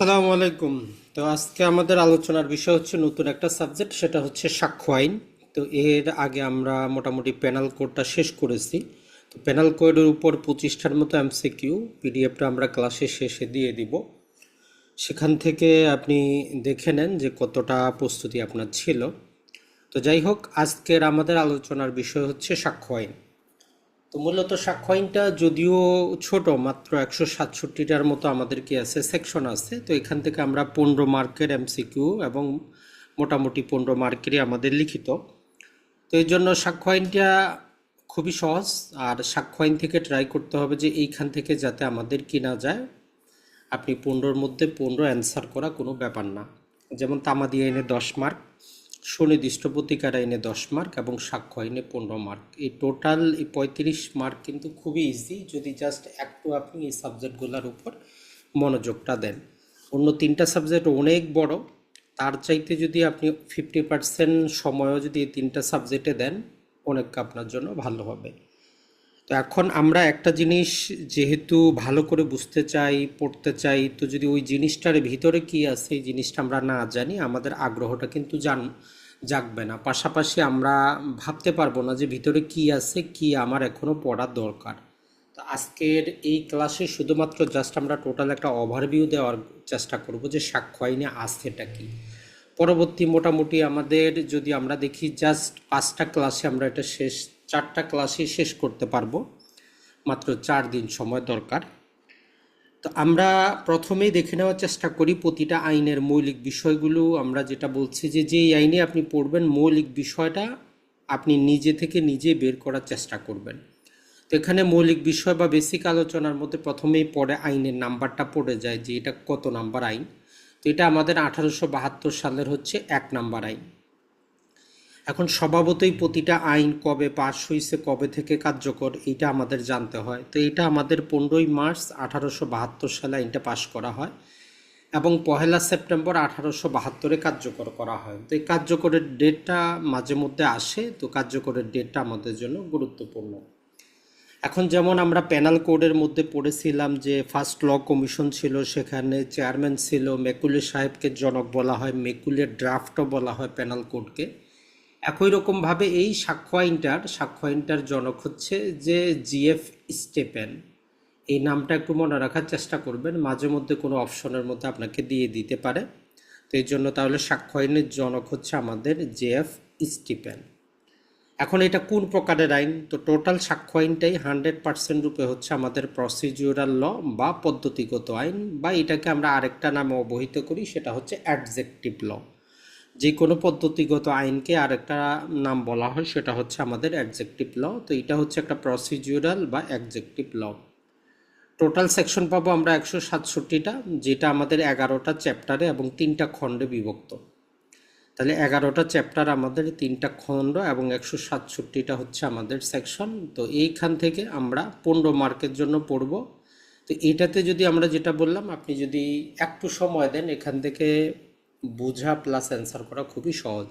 সালামু আলাইকুম। তো আজকে আমাদের আলোচনার বিষয় হচ্ছে নতুন একটা সাবজেক্ট, সেটা হচ্ছে সাক্ষ্য আইন। তো এর আগে আমরা মোটামুটি প্যানাল কোডটা শেষ করেছি। তো প্যানাল কোডের উপর পঁচিশটার মতো এমসিকিউ, পিডিএফটা আমরা ক্লাসে শেষে দিয়ে দিব। সেখান থেকে আপনি দেখে নেন যে কতটা প্রস্তুতি আপনার ছিল। তো যাই হোক, আজকের আমাদের আলোচনার বিষয় হচ্ছে সাক্ষ্য আইন। তো মূলত সাক্ষ্য আইনটা যদিও ছোট, মাত্র একশো সাতষট্টিটার মতো আমাদের কি আছে, সেকশন আছে। তো এখান থেকে আমরা পনেরো মার্কের এমসিকিউ এবং মোটামুটি পনেরো মার্কেরই আমাদের লিখিত। তো এই জন্য সাক্ষ্য আইনটা খুবই সহজ, আর সাক্ষ্য আইন থেকে ট্রাই করতে হবে যে এইখান থেকে যাতে আমাদের কি না যায়। আপনি পনেরোর মধ্যে পনেরো অ্যান্সার করা কোনো ব্যাপার না। যেমন তামাদি আইনে দশ মার্ক সুনির্দিষ্ট প্রতিকার আইনে দশ মার্ক এবং সাক্ষ্য আইনে পনেরো মার্ক। এই টোটাল এই পঁয়ত্রিশ মার্ক কিন্তু খুবই ইজি যদি জাস্ট একটু আপনি এই সাবজেক্টগুলোর উপর মনোযোগটা দেন। অন্য তিনটা সাবজেক্ট অনেক বড়, তার চাইতে যদি আপনি ফিফটি পার্সেন্ট সময়ও যদি এই তিনটা সাবজেক্টে দেন, অনেক আপনার জন্য ভালো হবে। তো এখন আমরা একটা জিনিস যেহেতু ভালো করে বুঝতে চাই, পড়তে চাই, তো যদি ওই জিনিসটার ভিতরে কি আছে, এই জিনিসটা আমরা না জানি, আমাদের আগ্রহটা কিন্তু জান জাগবে না। পাশাপাশি আমরা ভাবতে পারব না যে ভিতরে কি আছে, কি আমার এখনও পড়ার দরকার। তো আজকের এই ক্লাসে শুধুমাত্র জাস্ট আমরা টোটাল একটা ওভারভিউ দেওয়ার চেষ্টা করব যে সাক্ষ্য আইনে আছেটা কি। পরবর্তী মোটামুটি আমাদের যদি আমরা দেখি জাস্ট পাঁচটা ক্লাসে আমরা এটা শেষ, চারটা ক্লাসে শেষ করতে পারব। মাত্র চার দিন সময় দরকার। তো আমরা প্রথমেই দেখে নেওয়ার চেষ্টা করি প্রতিটা আইনের মৌলিক বিষয়গুলো। আমরা যেটা বলছি যে, যেই আইনে আপনি পড়বেন, মৌলিক বিষয়টা আপনি নিজে থেকে নিজে বের করার চেষ্টা করবেন। তো এখানে মৌলিক বিষয় বা বেসিক আলোচনার মধ্যে প্রথমেই পড়ে আইনের নাম্বারটা পড়ে যায় যে, এটা কত নাম্বার আইন? তো এটা আমাদের আঠারোশো বাহাত্তর সালের হচ্ছে এক নাম্বার আইন। এখন স্বভাবতই প্রতিটা আইন কবে পাশ হয়েছে কবে থেকে কার্যকর এটা আমাদের জানতে হয়। তো এটা আমাদের পনেরোই মার্চ আঠারোশো বাহাত্তর সালে আইনটা পাশ করা হয় এবং পহেলা সেপ্টেম্বর আঠারোশো বাহাত্তরে কার্যকর করা হয়। তো এই কার্যকরের ডেটটা মাঝে মধ্যে আসে, তো কার্যকরের ডেটটা আমাদের জন্য গুরুত্বপূর্ণ। এখন যেমন আমরা প্যানাল কোডের মধ্যে পড়েছিলাম যে ফার্স্ট ল কমিশন ছিল, সেখানে চেয়ারম্যান ছিল মেকুলে সাহেবকে জনক বলা হয়, মেকুলের ড্রাফটও বলা হয় প্যানাল কোডকে একই রকমভাবে এই সাক্ষ্য আইনটার সাক্ষ্য আইনটার জনক হচ্ছে যে জিএফ স্টেপেন। এই নামটা একটু মনে রাখার চেষ্টা করবেন, মাঝে মধ্যে কোনো অপশনের মধ্যে আপনাকে দিয়ে দিতে পারে। তো এই জন্য তাহলে সাক্ষ্য আইনের জনক হচ্ছে আমাদের জেএফ স্টিপেন। এখন এটা কোন প্রকারের আইন? তো টোটাল সাক্ষ্য আইনটাই হান্ড্রেড পার্সেন্ট রূপে হচ্ছে আমাদের প্রসিডিউরাল ল বা পদ্ধতিগত আইন বা এটাকে আমরা আরেকটা নামে অবহিত করি, সেটা হচ্ছে অ্যাডজেক্টিভ ল। যে কোনো পদ্ধতিগত আইনকে আরেকটা নাম বলা হয়, সেটা হচ্ছে আমাদের অ্যাডজেক্টিভ ল তো এটা হচ্ছে একটা প্রসিডিউরাল বা অ্যাডজেক্টিভ ল টোটাল সেকশন পাবো আমরা একশো সাতষট্টিটা, যেটা আমাদের এগারোটা চ্যাপ্টারে এবং তিনটা খণ্ডে বিভক্ত। তাহলে এগারোটা চ্যাপ্টার আমাদের তিনটা খণ্ড এবং একশো সাতষট্টিটা হচ্ছে আমাদের সেকশন তো এইখান থেকে আমরা পনেরো মার্কের জন্য পড়ব। তো এটাতে যদি আমরা যেটা বললাম, আপনি যদি একটু সময় দেন, এখান থেকে বোঝা প্লাস অ্যান্সার করা খুবই সহজ।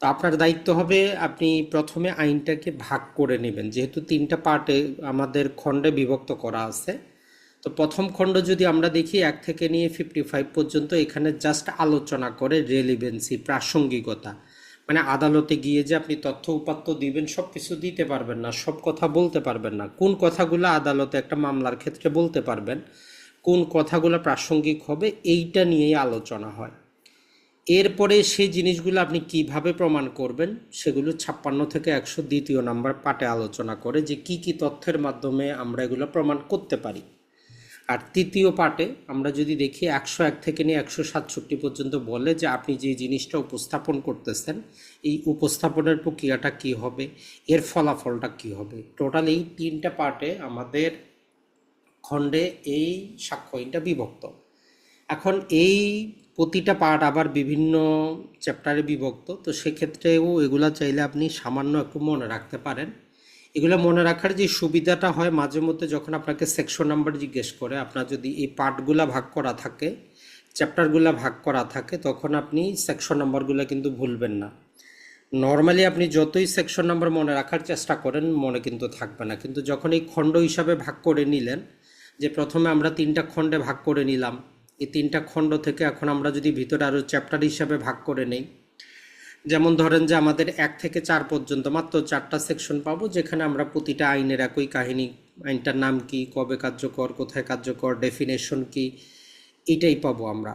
তো আপনার দায়িত্ব হবে আপনি প্রথমে আইনটাকে ভাগ করে নেবেন। যেহেতু তিনটা পার্টে আমাদের খণ্ডে বিভক্ত করা আছে, তো প্রথম খণ্ড যদি আমরা দেখি, এক থেকে নিয়ে ফিফটি ফাইভ পর্যন্ত এখানে জাস্ট আলোচনা করে রেলিভেন্সি প্রাসঙ্গিকতা। মানে আদালতে গিয়ে যে আপনি তথ্য উপাত্ত দিবেন সব কিছু দিতে পারবেন না, সব কথা বলতে পারবেন না। কোন কথাগুলো আদালতে একটা মামলার ক্ষেত্রে বলতে পারবেন কোন কথাগুলো প্রাসঙ্গিক হবে এইটা নিয়েই আলোচনা হয়। এরপরে সেই জিনিসগুলো আপনি কীভাবে প্রমাণ করবেন সেগুলো ছাপ্পান্ন থেকে একশো দ্বিতীয় নাম্বার পাটে আলোচনা করে যে কি কি তথ্যের মাধ্যমে আমরা এগুলো প্রমাণ করতে পারি। আর তৃতীয় পার্টে আমরা যদি দেখি একশো এক থেকে নিয়ে একশো সাতষট্টি পর্যন্ত বলে যে আপনি যে জিনিসটা উপস্থাপন করতেছেন, এই উপস্থাপনের প্রক্রিয়াটা কি হবে, এর ফলাফলটা কি হবে। টোটাল এই তিনটা পার্টে আমাদের খণ্ডে এই সাক্ষ্য আইনটা বিভক্ত। এখন এই প্রতিটা পার্ট আবার বিভিন্ন চ্যাপ্টারে বিভক্ত, তো সেক্ষেত্রেও এগুলা চাইলে আপনি সামান্য একটু মনে রাখতে পারেন। এগুলো মনে রাখার যে সুবিধাটা হয়, মাঝে মধ্যে যখন আপনাকে সেকশন নাম্বার জিজ্ঞেস করে, আপনার যদি এই পার্টগুলা ভাগ করা থাকে, চ্যাপ্টারগুলা ভাগ করা থাকে, তখন আপনি সেকশন নাম্বারগুলো কিন্তু ভুলবেন না। নর্মালি আপনি যতই সেকশন নাম্বার মনে রাখার চেষ্টা করেন, মনে কিন্তু থাকবে না। কিন্তু যখন এই খণ্ড হিসাবে ভাগ করে নিলেন যে প্রথমে আমরা তিনটা খণ্ডে ভাগ করে নিলাম। এই তিনটা খণ্ড থেকে এখন আমরা যদি ভিতরে আরও চ্যাপ্টার হিসাবে ভাগ করে নেই। যেমন ধরেন যে আমাদের এক থেকে চার পর্যন্ত, মাত্র চারটা সেকশন পাবো, যেখানে আমরা প্রতিটা আইনের একই কাহিনী, আইনটার নাম কি, কবে কার্যকর, কোথায় কার্যকর ডেফিনেশন কি, এটাই পাবো আমরা।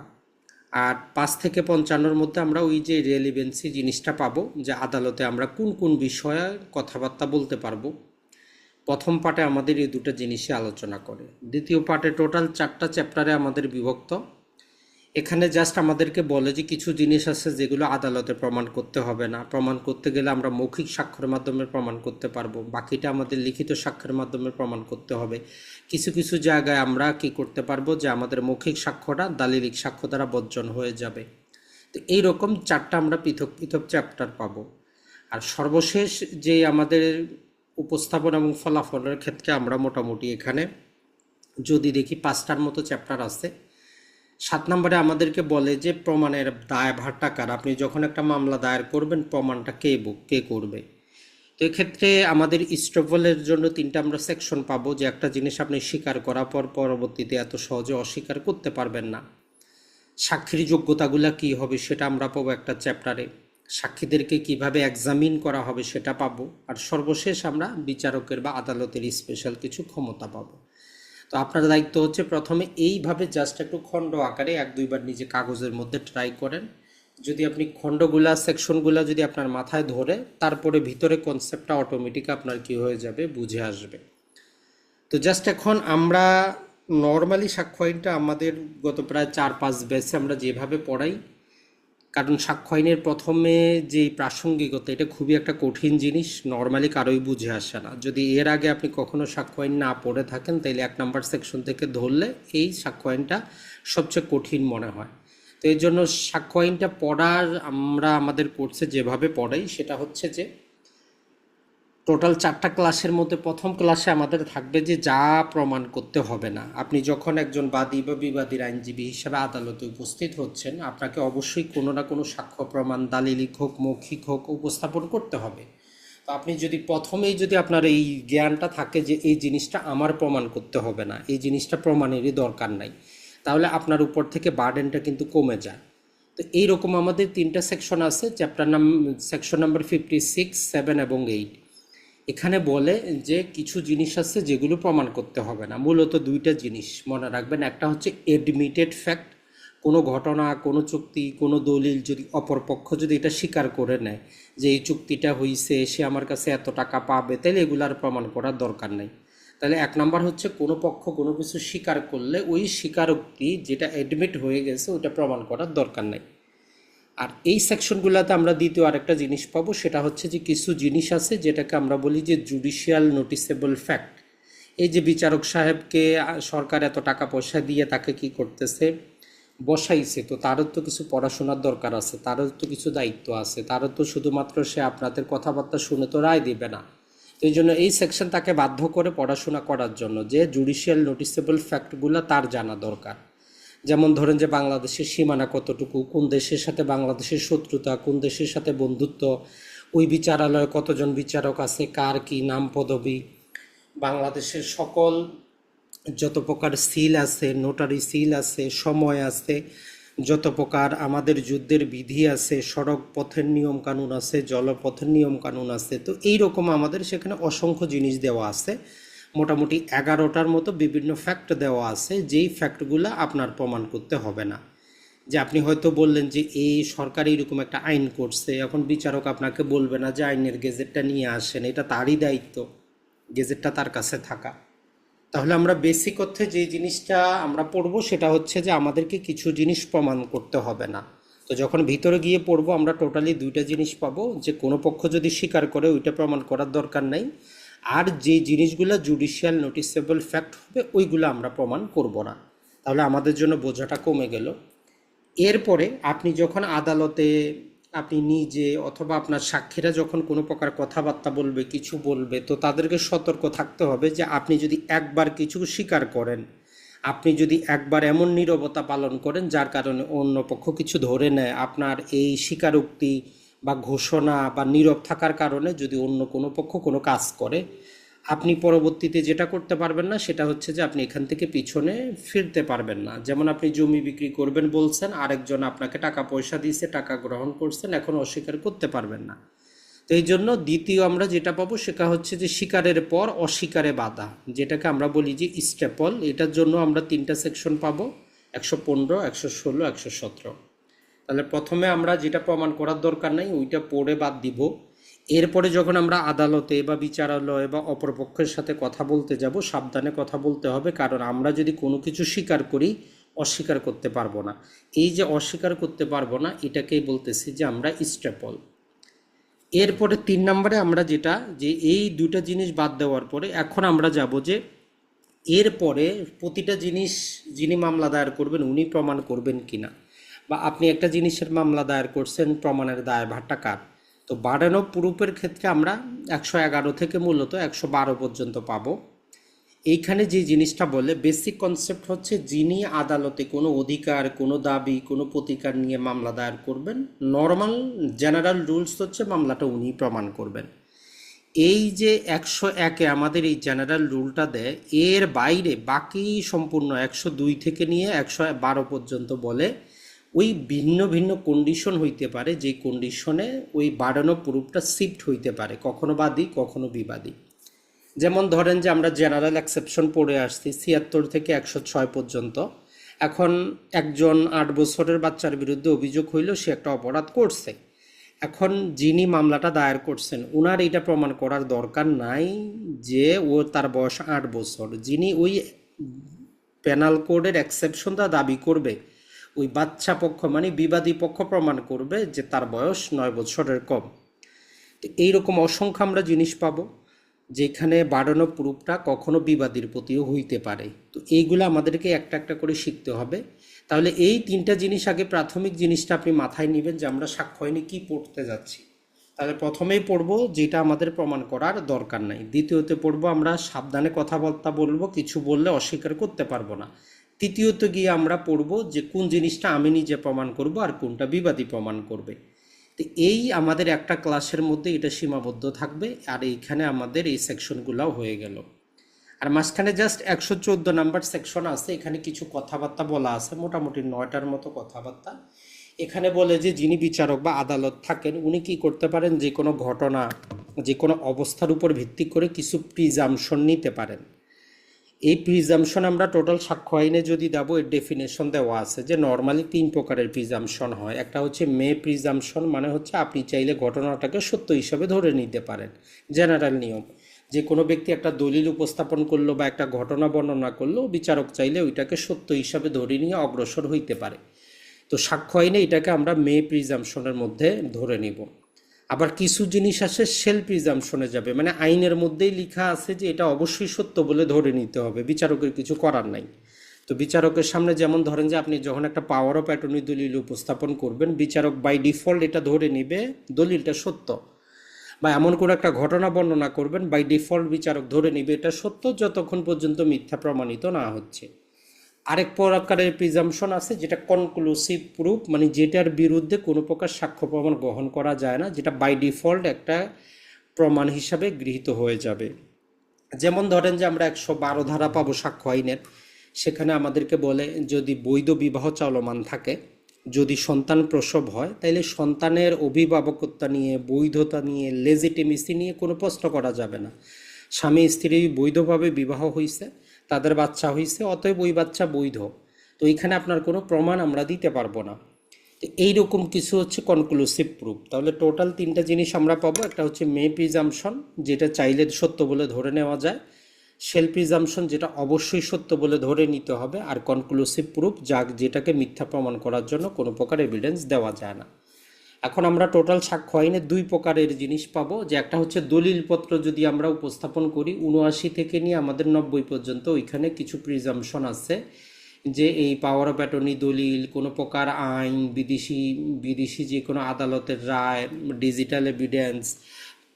আর পাঁচ থেকে পঞ্চান্নর মধ্যে আমরা ওই যে রেলিভেন্সি জিনিসটা পাবো, যে আদালতে আমরা কোন কোন বিষয়ে কথাবার্তা বলতে পারব। প্রথম পার্টে আমাদের এই দুটো জিনিসই আলোচনা করে। দ্বিতীয় পার্টে টোটাল চারটা চ্যাপ্টারে আমাদের বিভক্ত। এখানে জাস্ট আমাদেরকে বলে যে কিছু জিনিস আছে যেগুলো আদালতে প্রমাণ করতে হবে না। প্রমাণ করতে গেলে আমরা মৌখিক সাক্ষ্যের মাধ্যমে প্রমাণ করতে পারব। বাকিটা আমাদের লিখিত সাক্ষ্যের মাধ্যমে প্রমাণ করতে হবে। কিছু কিছু জায়গায় আমরা কি করতে পারব যে আমাদের মৌখিক সাক্ষ্যটা দালিলিক সাক্ষ্য দ্বারা বর্জন হয়ে যাবে। তো এইরকম চারটা আমরা পৃথক পৃথক চ্যাপ্টার পাবো। আর সর্বশেষ যে আমাদের উপস্থাপন এবং ফলাফলের ক্ষেত্রে আমরা মোটামুটি এখানে যদি দেখি পাঁচটার মতো চ্যাপ্টার আছে। সাত নম্বরে আমাদেরকে বলে যে প্রমাণের দায়ভারটা কার? আপনি যখন একটা মামলা দায়ের করবেন, প্রমাণটা কে বুক কে করবে? তো এক্ষেত্রে আমাদের ইস্টভলের জন্য তিনটা আমরা সেকশন পাবো যে একটা জিনিস আপনি স্বীকার করার পর পরবর্তীতে এত সহজে অস্বীকার করতে পারবেন না। সাক্ষীর যোগ্যতাগুলো কি হবে সেটা আমরা পাবো একটা চ্যাপ্টারে সাক্ষীদেরকে কীভাবে এক্সামিন করা হবে সেটা পাবো। আর সর্বশেষ আমরা বিচারকের বা আদালতের স্পেশাল কিছু ক্ষমতা পাবো। তো আপনার দায়িত্ব হচ্ছে প্রথমে এইভাবে জাস্ট একটু খণ্ড আকারে এক দুইবার নিজে কাগজের মধ্যে ট্রাই করেন। যদি আপনি খণ্ডগুলা সেকশনগুলা যদি আপনার মাথায় ধরে, তারপরে ভিতরে কনসেপ্টটা অটোমেটিক আপনার কি হয়ে যাবে, বুঝে আসবে। তো জাস্ট এখন আমরা নর্মালি সাক্ষ্য আইনটা আমাদের গত প্রায় চার পাঁচ ব্যাচে আমরা যেভাবে পড়াই কারণ সাক্ষ্য আইনের প্রথমে যে প্রাসঙ্গিকতা, এটা খুবই একটা কঠিন জিনিস। নর্মালি কারোই বুঝে আসে না। যদি এর আগে আপনি কখনো সাক্ষ্য আইন না পড়ে থাকেন তাহলে এক নাম্বার সেকশন থেকে ধরলে এই সাক্ষ্য আইনটা সবচেয়ে কঠিন মনে হয়। তো এই জন্য সাক্ষ্য আইনটা পড়ার আমরা, আমাদের কোর্সে যেভাবে পড়াই, সেটা হচ্ছে যে টোটাল চারটা ক্লাসের মধ্যে প্রথম ক্লাসে আমাদের থাকবে যে যা প্রমাণ করতে হবে না। আপনি যখন একজন বাদী বা বিবাদীর আইনজীবী হিসেবে আদালতে উপস্থিত হচ্ছেন, আপনাকে অবশ্যই কোনো না কোনো সাক্ষ্য, প্রমাণ দালিলিক হোক মৌখিক হোক উপস্থাপন করতে হবে। তো আপনি যদি প্রথমেই যদি আপনার এই জ্ঞানটা থাকে যে এই জিনিসটা আমার প্রমাণ করতে হবে না, এই জিনিসটা প্রমাণেরই দরকার নাই, তাহলে আপনার উপর থেকে বার্ডেনটা কিন্তু কমে যায়। তো এইরকম আমাদের তিনটা সেকশন আছে, চ্যাপ্টার নাম, section number fifty six seven এবং এইট এখানে বলে যে কিছু জিনিস আছে যেগুলো প্রমাণ করতে হবে না। মূলত দুইটা জিনিস মনে রাখবেন। একটা হচ্ছে এডমিটেড ফ্যাক্ট কোনো ঘটনা, কোনো চুক্তি, কোনো দলিল যদি অপরপক্ষ যদি এটা স্বীকার করে নেয় যে এই চুক্তিটা হইছে, সে আমার কাছে এত টাকা পাবে তাহলে এগুলার প্রমাণ করার দরকার নেই। তাহলে এক নাম্বার হচ্ছে কোনো পক্ষ কোনো কিছু স্বীকার করলে ওই স্বীকারোক্তি যেটা অ্যাডমিট হয়ে গেছে ওটা প্রমাণ করার দরকার নেই। আর এই সেকশনগুলোতে আমরা দ্বিতীয় আরেকটা জিনিস পাবো, সেটা হচ্ছে যে কিছু জিনিস আছে যেটাকে আমরা বলি যে জুডিশিয়াল নোটিসেবল ফ্যাক্ট এই যে বিচারক সাহেবকে সরকার এত টাকা পয়সা দিয়ে তাকে কি করতেছে? বসাইছে, তো তারও তো কিছু পড়াশোনার দরকার আছে, তারও তো কিছু দায়িত্ব আছে, তারও তো শুধুমাত্র সে আপনাদের কথাবার্তা শুনে তো রায় দেবে না। তো এই জন্য এই সেকশন তাকে বাধ্য করে পড়াশোনা করার জন্য যে জুডিশিয়াল নোটিসেবল ফ্যাক্টগুলো তার জানা দরকার। যেমন ধরেন যে বাংলাদেশের সীমানা কতটুকু, কোন দেশের সাথে বাংলাদেশের শত্রুতা, কোন দেশের সাথে বন্ধুত্ব, ওই বিচারালয়ে কতজন বিচারক আছে, কার কি নাম পদবি, বাংলাদেশের সকল যত প্রকার সিল আছে, নোটারি সিল আছে, সময় আছে, যত প্রকার আমাদের যুদ্ধের বিধি আছে, সড়ক পথের নিয়ম কানুন আছে, জলপথের নিয়ম কানুন আছে, তো এই রকম আমাদের সেখানে অসংখ্য জিনিস দেওয়া আছে। মোটামুটি এগারোটার মতো বিভিন্ন ফ্যাক্ট দেওয়া আছে, যেই ফ্যাক্টগুলো আপনার প্রমাণ করতে হবে না। যে আপনি হয়তো বললেন যে এই সরকার এরকম একটা আইন করছে। এখন বিচারক আপনাকে বলবে না যে, আইনের গেজেটটা নিয়ে আসেন, এটা তারই দায়িত্ব, গেজেটটা তার কাছে থাকা। তাহলে আমরা বেসিক অর্থে যে জিনিসটা আমরা পড়ব, সেটা হচ্ছে যে, আমাদেরকে কিছু জিনিস প্রমাণ করতে হবে না। তো যখন ভিতরে গিয়ে পড়ব, আমরা টোটালি দুইটা জিনিস পাবো, যে কোনো পক্ষ যদি স্বীকার করে, ওইটা প্রমাণ করার দরকার নাই। আর যে জিনিসগুলো জুডিশিয়াল নোটিসেবল ফ্যাক্ট হবে, ওইগুলো আমরা প্রমাণ করব না। তাহলে আমাদের জন্য বোঝাটা কমে গেল। এরপরে আপনি যখন আদালতে আপনি নিজে অথবা আপনার সাক্ষীরা যখন কোনো প্রকার কথাবার্তা বলবে, কিছু বলবে, তো তাদেরকে সতর্ক থাকতে হবে যে আপনি যদি একবার কিছু স্বীকার করেন, আপনি যদি একবার এমন নীরবতা পালন করেন যার কারণে অন্য পক্ষ কিছু ধরে নেয়, আপনার এই স্বীকারোক্তি বা ঘোষণা বা নীরব থাকার কারণে যদি অন্য কোনো পক্ষ কোনো কাজ করে, আপনি পরবর্তীতে যেটা করতে পারবেন না, সেটা হচ্ছে যে আপনি এখান থেকে পিছনে ফিরতে পারবেন না। যেমন আপনি জমি বিক্রি করবেন বলছেন, আরেকজন আপনাকে টাকা পয়সা দিয়েছে, টাকা গ্রহণ করছেন এখন অস্বীকার করতে পারবেন না। তো এই জন্য দ্বিতীয় আমরা যেটা পাবো, সেটা হচ্ছে যে শিকারের পর অস্বীকারে বাধা। যেটাকে আমরা বলি যে স্টেপল, এটার জন্য আমরা তিনটা সেকশন পাবো, একশো পনেরো, একশো ষোলো, একশো সতেরো। তাহলে প্রথমে আমরা যেটা প্রমাণ করার দরকার নাই, ওইটা পড়ে বাদ দিব। এরপরে যখন আমরা আদালতে বা বিচারালয়ে বা অপরপক্ষের সাথে কথা বলতে যাব, সাবধানে কথা বলতে হবে, কারণ আমরা যদি কোনো কিছু স্বীকার করি, অস্বীকার করতে পারব না। এই যে অস্বীকার করতে পারব না, এটাকেই বলতেছি যে আমরা স্টেপল। এরপরে তিন নম্বরে আমরা যেটা, যে এই দুটা জিনিস বাদ দেওয়ার পরে এখন আমরা যাব যে এরপরে প্রতিটা জিনিস যিনি মামলা দায়ের করবেন, উনি প্রমাণ করবেন কিনা। বা আপনি একটা জিনিসের মামলা দায়ের করছেন, প্রমাণের দায় ভাট্টা কার? তো বাড়ানো প্রুফের ক্ষেত্রে আমরা একশো এগারো থেকে মূলত একশো বারো পর্যন্ত পাবো। এইখানে যে জিনিসটা বলে বেসিক কনসেপ্ট হচ্ছে যিনি আদালতে কোনো অধিকার, কোনো দাবি, কোনো প্রতিকার নিয়ে মামলা দায়ের করবেন নর্মাল জেনারেল রুলস হচ্ছে মামলাটা উনি প্রমাণ করবেন। এই যে একশো একে আমাদের এই জেনারেল রুলটা দেয়, এর বাইরে বাকি সম্পূর্ণ একশো দুই থেকে নিয়ে একশো বারো পর্যন্ত বলে ওই ভিন্ন ভিন্ন কন্ডিশন হইতে পারে, যে কন্ডিশনে ওই বাড়ানো প্রুফটা শিফট হইতে পারে, কখনো বাদী, কখনো বিবাদী। যেমন ধরেন যে আমরা জেনারেল অ্যাকসেপশন পড়ে আসছি, ছিয়াত্তর থেকে একশো ছয় পর্যন্ত। এখন একজন আট বছরের বাচ্চার বিরুদ্ধে অভিযোগ হইল, সে একটা অপরাধ করছে। এখন যিনি মামলাটা দায়ের করছেন ওনার এটা প্রমাণ করার দরকার নাই যে ও তার বয়স আট বছর। যিনি ওই পেনাল কোডের অ্যাকসেপশনটা দাবি করবে ওই বাচ্চা পক্ষ মানে বিবাদী পক্ষ প্রমাণ করবে যে তার বয়স নয় বছরের কম। তো এইরকম অসংখ্য আমরা জিনিস পাবো যেখানে বাড়ানো প্রুফটা কখনো বিবাদীর প্রতিও হইতে পারে। তো এইগুলো আমাদেরকে একটা একটা করে শিখতে হবে। তাহলে এই তিনটা জিনিস আগে প্রাথমিক জিনিসটা আপনি মাথায় নেবেন যে আমরা সাক্ষ্যয়নি কি পড়তে যাচ্ছি। তাহলে প্রথমেই পড়ব যেটা আমাদের প্রমাণ করার দরকার নাই। দ্বিতীয়তে পড়ব আমরা সাবধানে কথাবার্তা বলব, কিছু বললে অস্বীকার করতে পারব না। তৃতীয়ত গিয়ে আমরা পড়ব যে কোন জিনিসটা আমি নিজে প্রমাণ করব আর কোনটা বিবাদী প্রমাণ করবে। তো এই আমাদের একটা ক্লাসের মধ্যে এটা সীমাবদ্ধ থাকবে আর এইখানে আমাদের এই সেকশনগুলোও হয়ে গেল। আর মাঝখানে জাস্ট একশো চোদ্দ নাম্বার সেকশন আছে, এখানে কিছু কথাবার্তা বলা আছে, মোটামুটি নয়টার মতো কথাবার্তা। এখানে বলে যে যিনি বিচারক বা আদালত থাকেন, উনি কি করতে পারেন? যে কোনো ঘটনা, যে কোনো অবস্থার উপর ভিত্তি করে কিছু প্রিজামশন নিতে পারেন। এই প্রিজামশন আমরা টোটাল সাক্ষ্য আইনে যদি দেবো, এর ডেফিনেশন দেওয়া আছে যে নর্মালি তিন প্রকারের প্রিজামশন হয়। একটা হচ্ছে মে প্রিজামশন মানে হচ্ছে আপনি চাইলে ঘটনাটাকে সত্য হিসাবে ধরে নিতে পারেন। জেনারেল নিয়ম। যে কোনো ব্যক্তি একটা দলিল উপস্থাপন করল বা একটা ঘটনা বর্ণনা করল, বিচারক চাইলে ওইটাকে সত্য হিসাবে ধরে নিয়ে অগ্রসর হইতে পারে। তো সাক্ষ্য আইনে এটাকে আমরা মে প্রিজামশনের মধ্যে ধরে নিব। আবার কিছু জিনিস আসে সেল প্রিজামশনে যাবে। মানে আইনের মধ্যেই লেখা আছে যে এটা অবশ্যই সত্য বলে ধরে নিতে হবে। বিচারকের কিছু করার নাই। তো বিচারকের সামনে যেমন ধরেন যে আপনি যখন একটা পাওয়ার অফ অ্যাটর্নি দলিল উপস্থাপন করবেন, বিচারক বাই ডিফল্ট এটা ধরে নিবে দলিলটা সত্য। বা এমন কোনো একটা ঘটনা বর্ণনা করবেন বাই ডিফল্ট বিচারক ধরে নিবে এটা সত্য, যতক্ষণ পর্যন্ত মিথ্যা প্রমাণিত না হচ্ছে। আরেক প্রকারের প্রিজামশন আছে, যেটা কনক্লুসিভ প্রুফ মানে যেটার বিরুদ্ধে কোনো প্রকার সাক্ষ্য প্রমাণ গ্রহণ করা যায় না, যেটা বাই ডিফল্ট একটা প্রমাণ হিসাবে গৃহীত হয়ে যাবে। যেমন ধরেন যে আমরা একশো বারো ধারা পাবো সাক্ষ্য আইনের, সেখানে আমাদেরকে বলে যদি বৈধ বিবাহ চলমান থাকে, যদি সন্তান প্রসব হয়, তাইলে সন্তানের অভিভাবকত্বা নিয়ে, বৈধতা নিয়ে লেজিটিমেসি নিয়ে কোনো প্রশ্ন করা যাবে না। স্বামী স্ত্রী বৈধভাবে বিবাহ হয়েছে তাদের বাচ্চা হয়েছে অতএব ওই বাচ্চা বৈধ। তো এইখানে আপনার কোনো প্রমাণ আমরা দিতে পারব না। তো এইরকম কিছু হচ্ছে কনক্লুসিভ প্রুফ তাহলে টোটাল তিনটা জিনিস আমরা পাবো। একটা হচ্ছে মে প্রিজামশন যেটা চাইলে সত্য বলে ধরে নেওয়া যায়। সেল প্রিজামশন যেটা অবশ্যই সত্য বলে ধরে নিতে হবে। আর কনক্লুসিভ প্রুফ যা যেটাকে মিথ্যা প্রমাণ করার জন্য কোনো প্রকার এভিডেন্স দেওয়া যায় না। এখন আমরা টোটাল সাক্ষ্য আইনে দুই প্রকারের জিনিস পাবো। যে একটা হচ্ছে দলিলপত্র যদি আমরা উপস্থাপন করি উনআশি থেকে নিয়ে আমাদের নব্বই পর্যন্ত ওইখানে কিছু প্রিজামশন আছে যে এই পাওয়ার অফ অ্যাটর্নি দলিল, কোনো প্রকার আইন, বিদেশি বিদেশি যে কোনো আদালতের রায় ডিজিটাল এভিডেন্স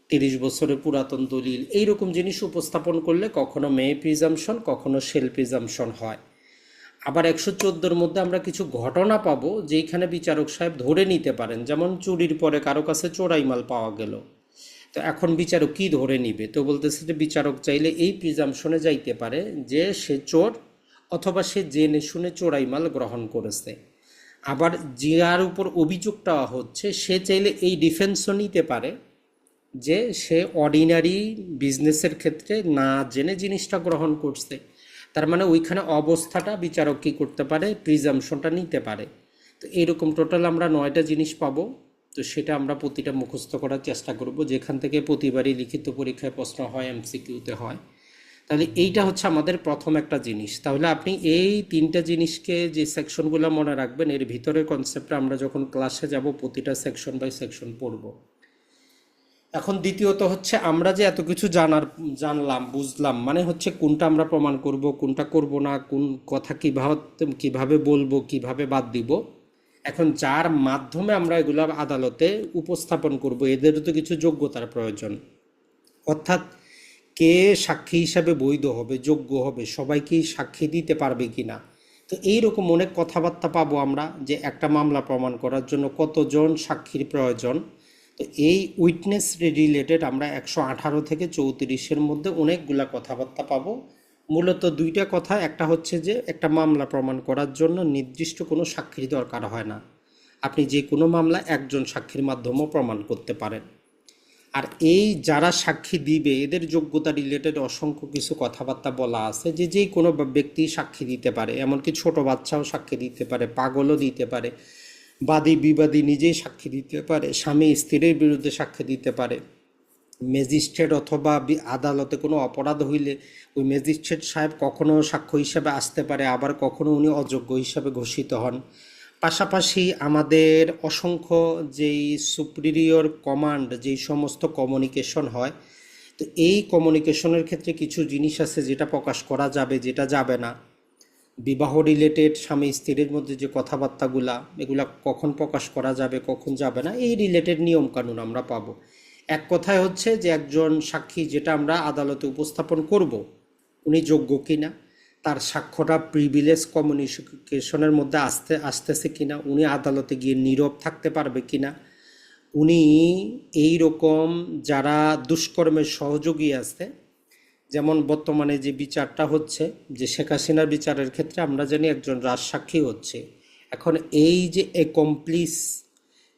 তিরিশ বছরের পুরাতন দলিল, এইরকম জিনিস উপস্থাপন করলে কখনো মেয়ে প্রিজামশন কখনো সেল প্রিজামশন হয়। আবার একশো চোদ্দোর মধ্যে আমরা কিছু ঘটনা পাবো যেখানে বিচারক সাহেব ধরে নিতে পারেন, যেমন চুরির পরে কারও কাছে চোরাই মাল পাওয়া গেল। তো এখন বিচারক কি ধরে নিবে? তো বলতেছে যে বিচারক চাইলে এই প্রিজামশনে যাইতে পারে যে সে চোর অথবা সে জেনে শুনে চোরাই মাল গ্রহণ করেছে। আবার যার উপর অভিযোগটা হচ্ছে, সে চাইলে এই ডিফেন্সও নিতে পারে যে সে অর্ডিনারি বিজনেসের ক্ষেত্রে না জেনে জিনিসটা গ্রহণ করছে। তার মানে ওইখানে অবস্থাটা বিচারক কী করতে পারে প্রিজামশনটা নিতে পারে। তো এইরকম টোটাল আমরা নয়টা জিনিস পাবো, তো সেটা আমরা প্রতিটা মুখস্থ করার চেষ্টা করব। যেখান থেকে প্রতিবারই লিখিত পরীক্ষায় প্রশ্ন হয় এমসিকিউতে হয়। তাহলে এইটা হচ্ছে আমাদের প্রথম একটা জিনিস। তাহলে আপনি এই তিনটা জিনিসকে যে সেকশনগুলো মনে রাখবেন, এর ভিতরের কনসেপ্টটা আমরা যখন ক্লাসে যাব, প্রতিটা সেকশন বাই সেকশন পড়ব। এখন দ্বিতীয়ত হচ্ছে আমরা যে এত কিছু জানার, জানলাম, বুঝলাম মানে হচ্ছে কোনটা আমরা প্রমাণ করব, কোনটা করব না, কোন কথা কীভাবে, কীভাবে বলব, কীভাবে বাদ দিব, এখন যার মাধ্যমে আমরা এগুলো আদালতে উপস্থাপন করব, এদেরও তো কিছু যোগ্যতার প্রয়োজন। অর্থাৎ কে সাক্ষী হিসাবে বৈধ হবে, যোগ্য হবে সবাইকেই সাক্ষী দিতে পারবে কি না তো এইরকম অনেক কথাবার্তা পাবো আমরা যে একটা মামলা প্রমাণ করার জন্য কতজন সাক্ষীর প্রয়োজন। তো এই উইটনেস রিলেটেড আমরা একশো আঠারো থেকে চৌত্রিশের মধ্যে অনেকগুলা কথাবার্তা পাবো। মূলত দুইটা কথা, একটা হচ্ছে যে একটা মামলা প্রমাণ করার জন্য নির্দিষ্ট কোনো সাক্ষীর দরকার হয় না। আপনি যে কোনো মামলা একজন সাক্ষীর মাধ্যমেও প্রমাণ করতে পারেন। আর এই যারা সাক্ষী দিবে, এদের যোগ্যতা রিলেটেড অসংখ্য কিছু কথাবার্তা বলা আছে যে যে কোনো ব্যক্তি সাক্ষী দিতে পারে। এমনকি ছোট বাচ্চাও সাক্ষী দিতে পারে, পাগলও দিতে পারে। বাদী বিবাদী নিজেই সাক্ষী দিতে পারে, স্বামী স্ত্রীর বিরুদ্ধে সাক্ষী দিতে পারে। ম্যাজিস্ট্রেট অথবা আদালতে কোনো অপরাধ হইলে ওই ম্যাজিস্ট্রেট সাহেব কখনো সাক্ষ্য হিসাবে আসতে পারে, আবার কখনো উনি অযোগ্য হিসাবে ঘোষিত হন। পাশাপাশি আমাদের অসংখ্য যেই সুপ্রিরিয়র কমান্ড, যেই সমস্ত কমিউনিকেশন হয়, তো এই কমিউনিকেশনের ক্ষেত্রে কিছু জিনিস আছে যেটা প্রকাশ করা যাবে, যেটা যাবে না। বিবাহ রিলেটেড স্বামী স্ত্রীর মধ্যে যে কথাবার্তাগুলা, এগুলা কখন প্রকাশ করা যাবে, কখন যাবে না, এই রিলেটেড নিয়ম কানুন আমরা পাবো। এক কথায় হচ্ছে যে একজন সাক্ষী যেটা আমরা আদালতে উপস্থাপন করব, উনি যোগ্য কিনা, তার সাক্ষ্যটা প্রিভিলেজ কমিউনিকেশনের মধ্যে আসতে, আসতেছে কিনা, উনি আদালতে গিয়ে নীরব থাকতে পারবে কিনা, উনি এই রকম যারা দুষ্কর্মের সহযোগী আছে যেমন বর্তমানে যে বিচারটা হচ্ছে, যে শেখ হাসিনার বিচারের ক্ষেত্রে আমরা জানি একজন রাজসাক্ষী হচ্ছে। এখন এই যে একমপ্লিস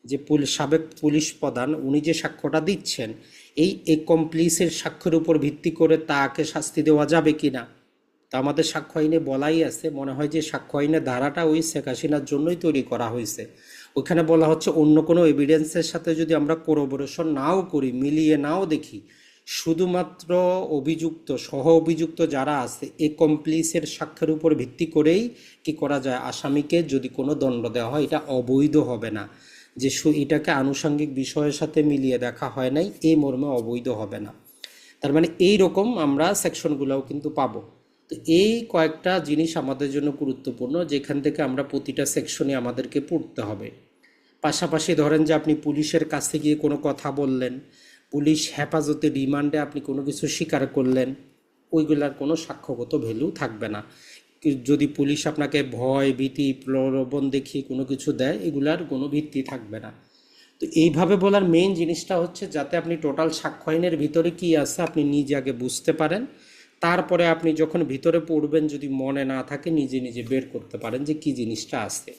যে পুলিশ সাবেক পুলিশ প্রধান, উনি যে সাক্ষ্যটা দিচ্ছেন, এই একমপ্লিসের সাক্ষ্যের উপর ভিত্তি করে তাকে শাস্তি দেওয়া যাবে কি না? তা আমাদের সাক্ষ্য আইনে বলাই আছে, মনে হয় যে সাক্ষ্য আইনের ধারাটা ওই শেখ হাসিনার জন্যই তৈরি করা হয়েছে। ওইখানে বলা হচ্ছে অন্য কোনো এভিডেন্সের সাথে যদি আমরা কোরোবোরেশন নাও করি, মিলিয়ে নাও দেখি শুধুমাত্র অভিযুক্ত, সহ অভিযুক্ত যারা আছে, এ কমপ্লিসের সাক্ষ্যের উপর ভিত্তি করেই কি করা যায়? আসামিকে যদি কোনো দণ্ড দেওয়া হয়, এটা অবৈধ হবে না। যে এটাকে আনুষঙ্গিক বিষয়ের সাথে মিলিয়ে দেখা হয় নাই এই মর্মে অবৈধ হবে না। তার মানে এই রকম আমরা সেকশনগুলোও কিন্তু পাবো। তো এই কয়েকটা জিনিস আমাদের জন্য গুরুত্বপূর্ণ, যেখান থেকে আমরা প্রতিটা সেকশনে আমাদেরকে পড়তে হবে। পাশাপাশি ধরেন যে আপনি পুলিশের কাছে গিয়ে কোনো কথা বললেন পুলিশ হেফাজতে রিমান্ডে আপনি কোনো কিছু স্বীকার করলেন, ওইগুলার কোনো সাক্ষ্যগত ভ্যালু থাকবে না। যদি পুলিশ আপনাকে ভয়, ভীতি, প্রলোভন দেখিয়ে কোনো কিছু দেয়, এগুলার কোনো ভিত্তি থাকবে না। তো এইভাবে বলার মেইন জিনিসটা হচ্ছে যাতে আপনি টোটাল সাক্ষ্য আইনের ভিতরে কি আছে আপনি নিজে আগে বুঝতে পারেন। তারপরে আপনি যখন ভিতরে পড়বেন, যদি মনে না থাকে, নিজে নিজে বের করতে পারেন যে কি জিনিসটা আছে।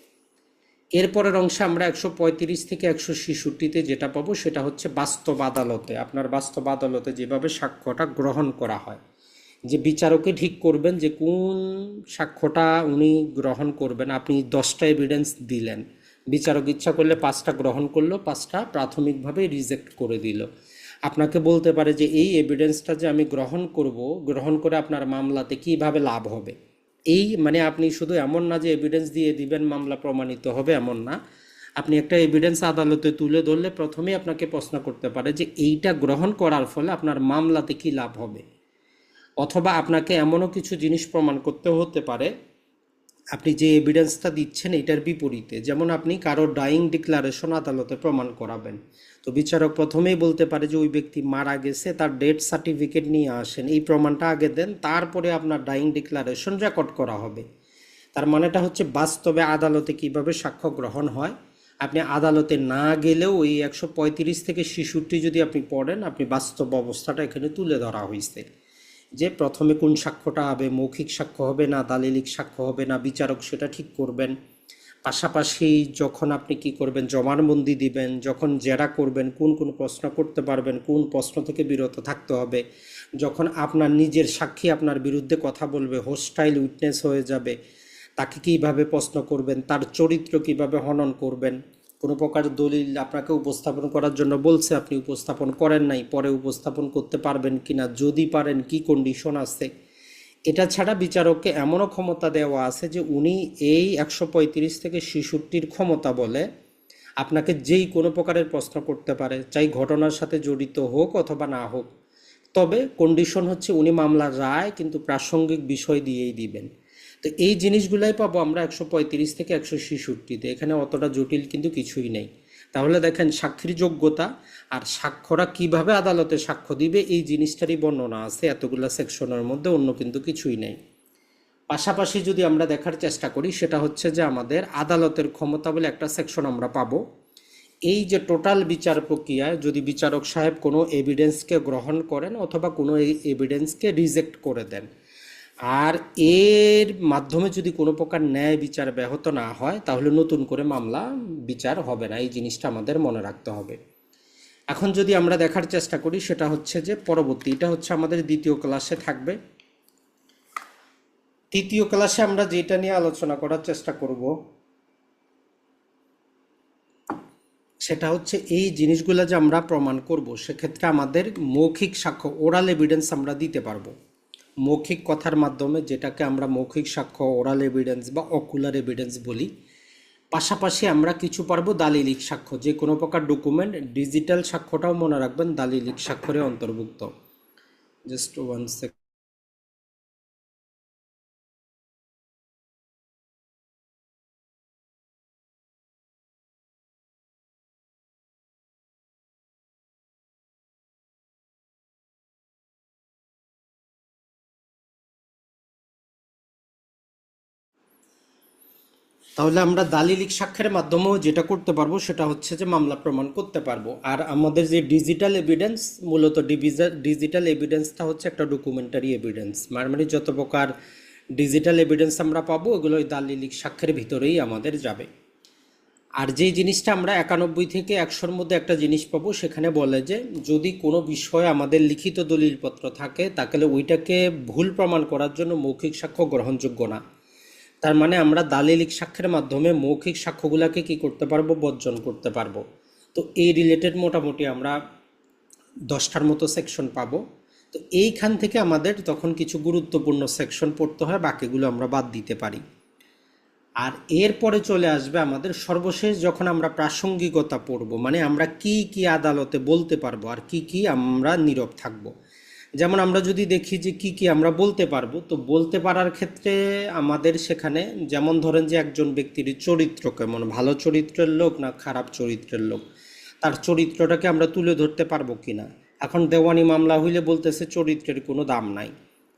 এরপরের অংশে আমরা একশো পঁয়ত্রিশ থেকে একশো ছেষট্টিতে যেটা পাবো সেটা হচ্ছে বাস্তব আদালতে। আপনার বাস্তব আদালতে যেভাবে সাক্ষ্যটা গ্রহণ করা হয়, যে বিচারকে ঠিক করবেন যে কোন সাক্ষ্যটা উনি গ্রহণ করবেন। আপনি দশটা এভিডেন্স দিলেন, বিচারক ইচ্ছা করলে পাঁচটা গ্রহণ করল, পাঁচটা প্রাথমিকভাবে রিজেক্ট করে দিল। আপনাকে বলতে পারে যে এই এভিডেন্সটা যে আমি গ্রহণ করব, গ্রহণ করে আপনার মামলাতে কীভাবে লাভ হবে? এই মানে আপনি শুধু এমন না যে এভিডেন্স দিয়ে দিবেন, মামলা প্রমাণিত হবে এমন না। আপনি একটা এভিডেন্স আদালতে তুলে ধরলে প্রথমেই আপনাকে প্রশ্ন করতে পারে যে এইটা গ্রহণ করার ফলে আপনার মামলাতে কি লাভ হবে? অথবা আপনাকে এমনও কিছু জিনিস প্রমাণ করতে হতে পারে আপনি যে এভিডেন্সটা দিচ্ছেন, এটার বিপরীতে। যেমন আপনি কারও ডাইং ডিক্লারেশন আদালতে প্রমাণ করাবেন। তো বিচারক প্রথমেই বলতে পারে যে, ওই ব্যক্তি মারা গেছে, তার ডেথ সার্টিফিকেট নিয়ে আসেন। এই প্রমাণটা আগে দেন, তারপরে আপনার ডাইং ডিক্লারেশন রেকর্ড করা হবে। তার মানেটা হচ্ছে, বাস্তবে আদালতে কীভাবে সাক্ষ্য গ্রহণ হয়? আপনি আদালতে না গেলেও ওই একশো থেকে শিশুটি যদি আপনি পড়েন, আপনি বাস্তব অবস্থাটা এখানে তুলে ধরা হয়েছে। যে প্রথমে কোন সাক্ষ্যটা হবে, মৌখিক সাক্ষ্য হবে না, দালিলিক সাক্ষ্য হবে না, বিচারক সেটা ঠিক করবেন। পাশাপাশি যখন আপনি কি করবেন জমানবন্দি দিবেন, যখন জেরা করবেন, কোন কোন প্রশ্ন করতে পারবেন, কোন প্রশ্ন থেকে বিরত থাকতে হবে, যখন আপনার নিজের সাক্ষী আপনার বিরুদ্ধে কথা বলবে হোস্টাইল উইটনেস হয়ে যাবে, তাকে কীভাবে প্রশ্ন করবেন, তার চরিত্র কীভাবে হনন করবেন কোনো প্রকার দলিল আপনাকে উপস্থাপন করার জন্য বলছে, আপনি উপস্থাপন করেন নাই, পরে উপস্থাপন করতে পারবেন কি না যদি পারেন, কি কন্ডিশন আছে? এটা ছাড়া বিচারককে এমনও ক্ষমতা দেওয়া আছে যে উনি এই একশো পঁয়ত্রিশ থেকে শিশুটির ক্ষমতা বলে আপনাকে যেই কোনো প্রকারের প্রশ্ন করতে পারে, চাই ঘটনার সাথে জড়িত হোক অথবা না হোক। তবে কন্ডিশন হচ্ছে উনি মামলার রায় কিন্তু প্রাসঙ্গিক বিষয় দিয়েই দিবেন। তো এই জিনিসগুলাই পাবো আমরা একশো পঁয়ত্রিশ থেকে একশো ছেষট্টিতে। এখানে অতটা জটিল কিন্তু কিছুই নেই। তাহলে দেখেন সাক্ষীর যোগ্যতা আর সাক্ষ্যরা কীভাবে আদালতে সাক্ষ্য দিবে এই জিনিসটারই বর্ণনা আছে এতগুলা সেকশনের মধ্যে, অন্য কিন্তু কিছুই নেই। পাশাপাশি যদি আমরা দেখার চেষ্টা করি, সেটা হচ্ছে যে আমাদের আদালতের ক্ষমতা বলে একটা সেকশন আমরা পাবো। এই যে টোটাল বিচার প্রক্রিয়ায় যদি বিচারক সাহেব কোনো এভিডেন্সকে গ্রহণ করেন অথবা কোনো এভিডেন্সকে রিজেক্ট করে দেন আর এর মাধ্যমে যদি কোনো প্রকার ন্যায় বিচার ব্যাহত না হয়, তাহলে নতুন করে মামলা বিচার হবে না। এই জিনিসটা আমাদের মনে রাখতে হবে। এখন যদি আমরা দেখার চেষ্টা করি, সেটা হচ্ছে যে পরবর্তী, এটা হচ্ছে আমাদের দ্বিতীয় ক্লাসে থাকবে। তৃতীয় ক্লাসে আমরা যেটা নিয়ে আলোচনা করার চেষ্টা করব, সেটা হচ্ছে এই জিনিসগুলো যে আমরা প্রমাণ করব, সেক্ষেত্রে আমাদের মৌখিক সাক্ষ্য ওরাল এভিডেন্স আমরা দিতে পারব। মৌখিক কথার মাধ্যমে যেটাকে আমরা মৌখিক সাক্ষ্য ওরাল এভিডেন্স বা অকুলার এভিডেন্স বলি। পাশাপাশি আমরা কিছু পারব দালিলিক সাক্ষ্য, যে কোনো প্রকার ডকুমেন্ট ডিজিটাল সাক্ষ্যটাও মনে রাখবেন দালিলিক সাক্ষরে অন্তর্ভুক্ত। জাস্ট ওয়ান সেকেন্ড তাহলে আমরা দালিলিক সাক্ষ্যের মাধ্যমেও যেটা করতে পারব সেটা হচ্ছে যে মামলা প্রমাণ করতে পারব। আর আমাদের যে ডিজিটাল এভিডেন্স মূলত ডিজিটাল এভিডেন্সটা হচ্ছে একটা ডকুমেন্টারি এভিডেন্স মানে যত প্রকার ডিজিটাল এভিডেন্স আমরা পাবো ওগুলো ওই দালিলিক সাক্ষ্যের ভিতরেই আমাদের যাবে। আর যেই জিনিসটা আমরা একানব্বই থেকে একশোর মধ্যে একটা জিনিস পাবো, সেখানে বলে যে যদি কোনো বিষয়ে আমাদের লিখিত দলিলপত্র থাকে, তাহলে ওইটাকে ভুল প্রমাণ করার জন্য মৌখিক সাক্ষ্য গ্রহণযোগ্য না। তার মানে আমরা দালিলিক সাক্ষ্যের মাধ্যমে মৌখিক সাক্ষ্যগুলোকে কি করতে পারব? বর্জন করতে পারব। তো এই রিলেটেড মোটামুটি আমরা দশটার মতো সেকশন পাবো। তো এইখান থেকে আমাদের তখন কিছু গুরুত্বপূর্ণ সেকশন পড়তে হয়, বাকিগুলো আমরা বাদ দিতে পারি। আর এরপরে চলে আসবে আমাদের সর্বশেষ যখন আমরা প্রাসঙ্গিকতা পড়ব মানে আমরা কি কি আদালতে বলতে পারব আর কি কি আমরা নীরব থাকব। যেমন আমরা যদি দেখি যে কি কি আমরা বলতে পারব, তো বলতে পারার ক্ষেত্রে আমাদের সেখানে যেমন ধরেন যে একজন ব্যক্তির চরিত্র কেমন, ভালো চরিত্রের লোক না খারাপ চরিত্রের লোক, তার চরিত্রটাকে আমরা তুলে ধরতে পারব কি না? এখন দেওয়ানি মামলা হইলে বলতেছে চরিত্রের কোনো দাম নাই।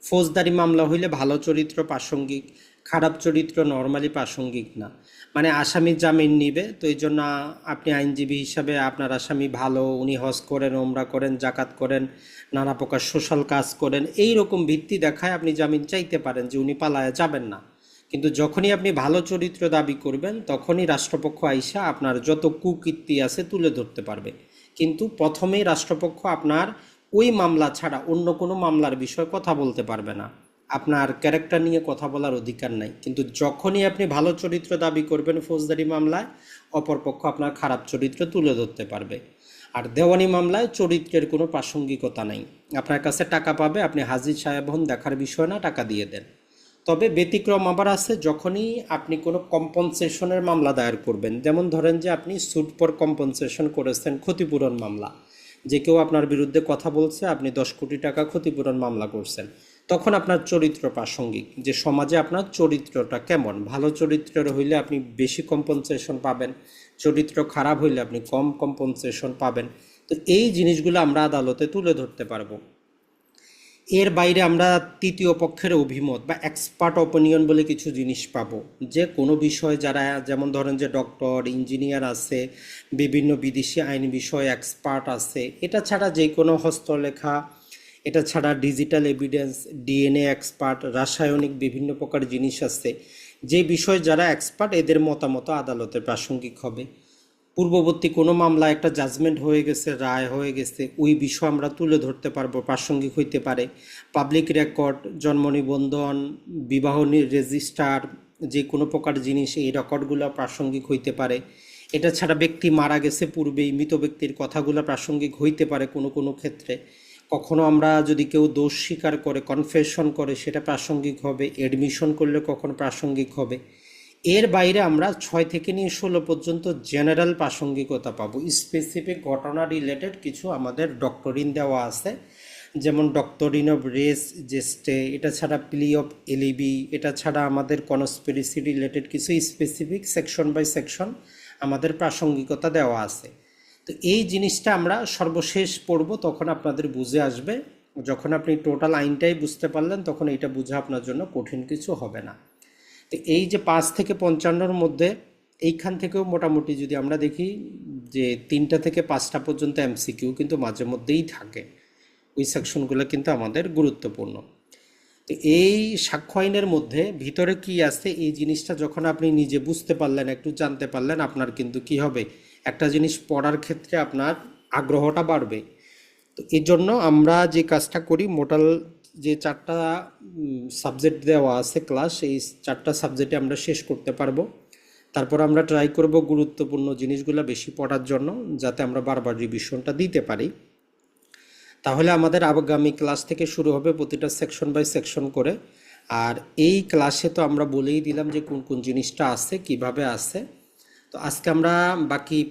ফৌজদারি মামলা হইলে ভালো চরিত্র, প্রাসঙ্গিক খারাপ চরিত্র নর্মালি প্রাসঙ্গিক না। মানে আসামি জামিন নিবে, তো এই জন্য আপনি আইনজীবী হিসাবে আপনার আসামি ভালো, উনি হজ করেন ওমরা করেন, জাকাত করেন, নানা প্রকার সোশ্যাল কাজ করেন এই রকম ভিত্তি দেখায় আপনি জামিন চাইতে পারেন যে উনি পালায় যাবেন না। কিন্তু যখনই আপনি ভালো চরিত্র দাবি করবেন, তখনই রাষ্ট্রপক্ষ আইসা আপনার যত কুকীর্তি আছে তুলে ধরতে পারবে। কিন্তু প্রথমেই রাষ্ট্রপক্ষ আপনার ওই মামলা ছাড়া অন্য কোনো মামলার বিষয়ে কথা বলতে পারবে না। আপনার ক্যারেক্টার নিয়ে কথা বলার অধিকার নাই। কিন্তু যখনই আপনি ভালো চরিত্র দাবি করবেন ফৌজদারি মামলায়, অপরপক্ষ আপনার খারাপ চরিত্র তুলে ধরতে পারবে। আর দেওয়ানি মামলায় চরিত্রের কোনো প্রাসঙ্গিকতা নাই। আপনার কাছে টাকা পাবে, আপনি হাজির সাহেব হন, দেখার বিষয় না, টাকা দিয়ে দেন। তবে ব্যতিক্রম আবার আছে, যখনই আপনি কোনো কম্পনসেশনের মামলা দায়ের করবেন। যেমন ধরেন যে আপনি স্যুট পর কম্পনসেশন করেছেন, ক্ষতিপূরণ মামলা। যে কেউ আপনার বিরুদ্ধে কথা বলছে, আপনি দশ কোটি টাকা ক্ষতিপূরণ মামলা করছেন। তখন আপনার চরিত্র প্রাসঙ্গিক, যে সমাজে আপনার চরিত্রটা কেমন? ভালো চরিত্রের হইলে আপনি বেশি কম্পনসেশন পাবেন, চরিত্র খারাপ হইলে আপনি কম কম্পনসেশন পাবেন। তো এই জিনিসগুলো আমরা আদালতে তুলে ধরতে পারব। এর বাইরে আমরা তৃতীয় পক্ষের অভিমত বা এক্সপার্ট অপিনিয়ন বলে কিছু জিনিস পাব। যে কোনো বিষয় যারা, যেমন ধরেন যে ডক্টর ইঞ্জিনিয়ার আছে, বিভিন্ন বিদেশি আইন বিষয়ে এক্সপার্ট আছে, এটা ছাড়া যে কোনো হস্তলেখা এটা ছাড়া ডিজিটাল এভিডেন্স ডিএনএ এক্সপার্ট রাসায়নিক বিভিন্ন প্রকার জিনিস আছে। যে বিষয়ে যারা এক্সপার্ট এদের মতামত আদালতে প্রাসঙ্গিক হবে। পূর্ববর্তী কোনো মামলা একটা জাজমেন্ট হয়ে গেছে, রায় হয়ে গেছে, ওই বিষয় আমরা তুলে ধরতে পারব, প্রাসঙ্গিক হইতে পারে। পাবলিক রেকর্ড জন্ম নিবন্ধন, বিবাহ রেজিস্টার যে কোনো প্রকার জিনিস, এই রেকর্ডগুলো প্রাসঙ্গিক হইতে পারে। এটা ছাড়া ব্যক্তি মারা গেছে পূর্বেই, মৃত ব্যক্তির কথাগুলো প্রাসঙ্গিক হইতে পারে কোনো কোনো ক্ষেত্রে। কখনো আমরা যদি কেউ দোষ স্বীকার করে কনফেশন করে, সেটা প্রাসঙ্গিক হবে এডমিশন করলে কখনো প্রাসঙ্গিক হবে? এর বাইরে আমরা ছয় থেকে নিয়ে ষোলো পর্যন্ত জেনারেল প্রাসঙ্গিকতা পাবো। স্পেসিফিক ঘটনা রিলেটেড কিছু আমাদের ডক্টরিন দেওয়া আছে। যেমন ডক্টরিন অফ রেস জেস্টে এটা ছাড়া প্লি অফ এলিবি এটা ছাড়া আমাদের কনস্পিরেসি রিলেটেড কিছু স্পেসিফিক সেকশন বাই সেকশন আমাদের প্রাসঙ্গিকতা দেওয়া আছে। তো এই জিনিসটা আমরা সর্বশেষ পড়ব, তখন আপনাদের বুঝে আসবে। যখন আপনি টোটাল আইনটাই বুঝতে পারলেন, তখন এটা বোঝা আপনার জন্য কঠিন কিছু হবে না। তো এই যে পাঁচ থেকে পঞ্চান্নর মধ্যে, এইখান থেকেও মোটামুটি যদি আমরা দেখি যে তিনটা থেকে পাঁচটা পর্যন্ত এমসিকিউ কিন্তু মাঝে মধ্যেই থাকে। ওই সেকশনগুলো কিন্তু আমাদের গুরুত্বপূর্ণ। তো এই সাক্ষ্য আইনের মধ্যে ভিতরে কি আছে? এই জিনিসটা যখন আপনি নিজে বুঝতে পারলেন, একটু জানতে পারলেন, আপনার কিন্তু কি হবে? একটা জিনিস পড়ার ক্ষেত্রে আপনার আগ্রহটা বাড়বে। তো এর জন্য আমরা যে কাজটা করি, মোটাল যে চারটা সাবজেক্ট দেওয়া আছে ক্লাস এই চারটা সাবজেক্টে আমরা শেষ করতে পারব। তারপর আমরা ট্রাই করব গুরুত্বপূর্ণ জিনিসগুলো বেশি পড়ার জন্য, যাতে আমরা বারবার রিভিশনটা দিতে পারি। তাহলে আমাদের আগামী ক্লাস থেকে শুরু হবে প্রতিটা সেকশন বাই সেকশন করে। আর এই ক্লাসে তো আমরা বলেই দিলাম যে কোন কোন জিনিসটা আছে, কীভাবে আছে। তো আজকে আমরা বাকি